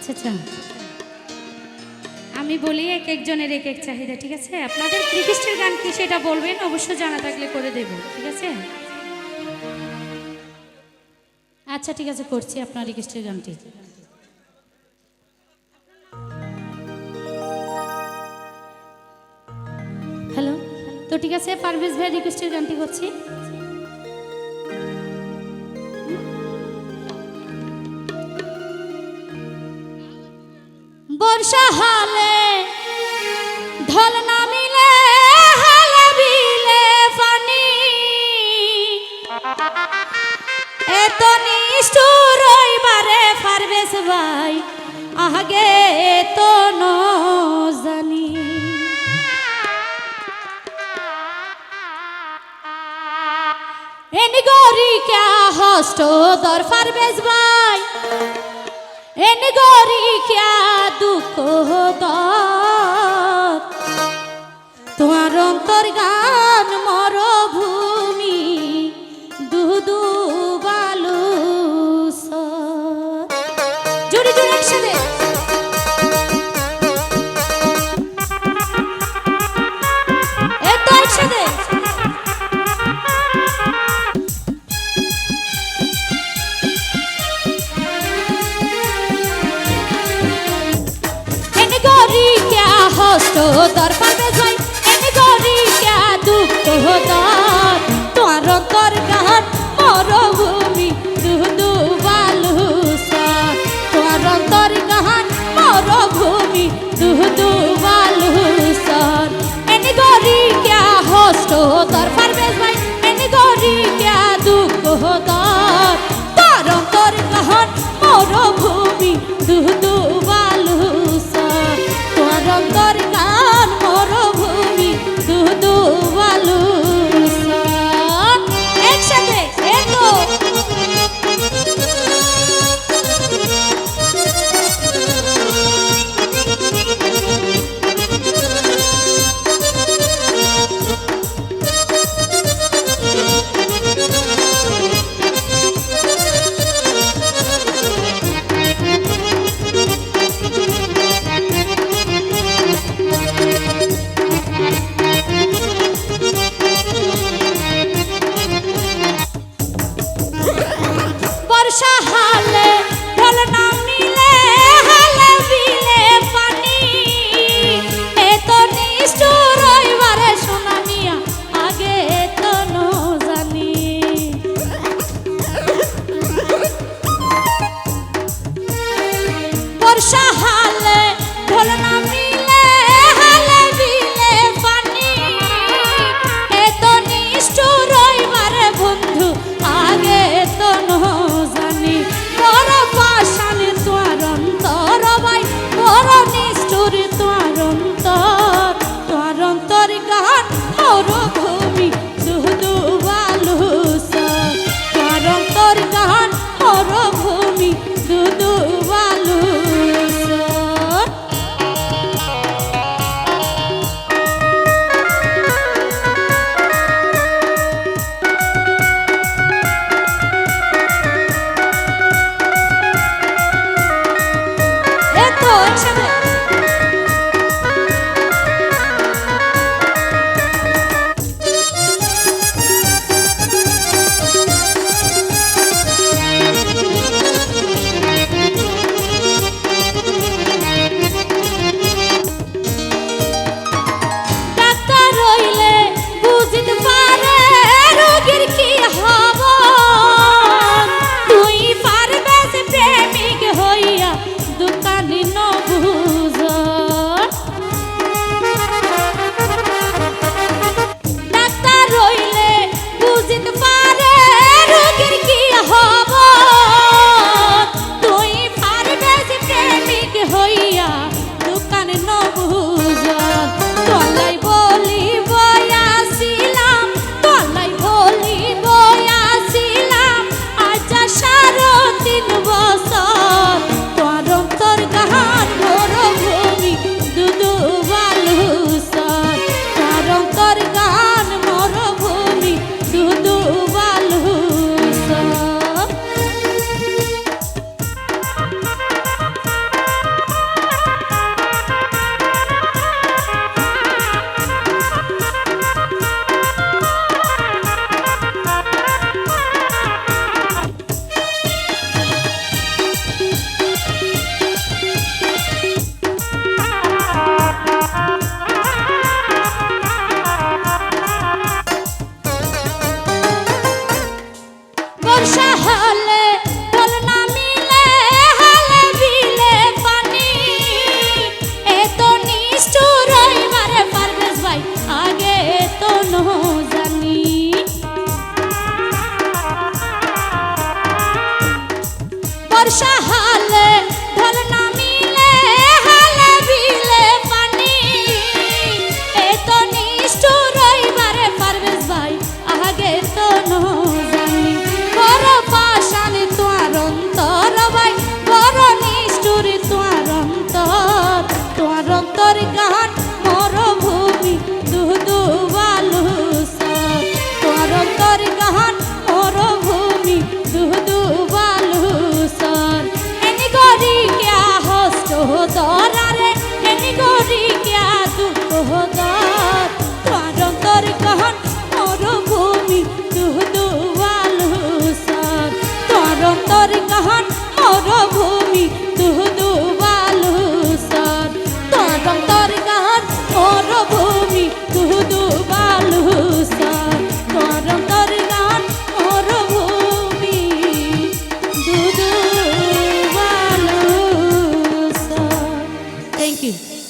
আচ্ছা আচ্ছা। আমি বলি এক একজনের এক এক চাহিদা, ঠিক আছে? আপনাদের ক্রিকেটের গান কি সেটা বলবেন? অবশ্য জানা থাকলে করে দেব ঠিক আছে? আচ্ছা ঠিক আছে, করছি আপনার রিকোয়েস্টের গানটি। হ্যালো? তো ঠিক আছে, পারভেজ ভাই রিকোয়েস্টের গানটি করছি। আগে তো ন জানি গরি ক্যা হষ্ট দর পারবেশ ভাই এন গরি ক্যা দুঃখ দর তোমার অন্তর গান মরভূমি ক্যা হস্ত বেজাই এনে গরি ক্যা দুঃখ দর heart. শুধু দুবার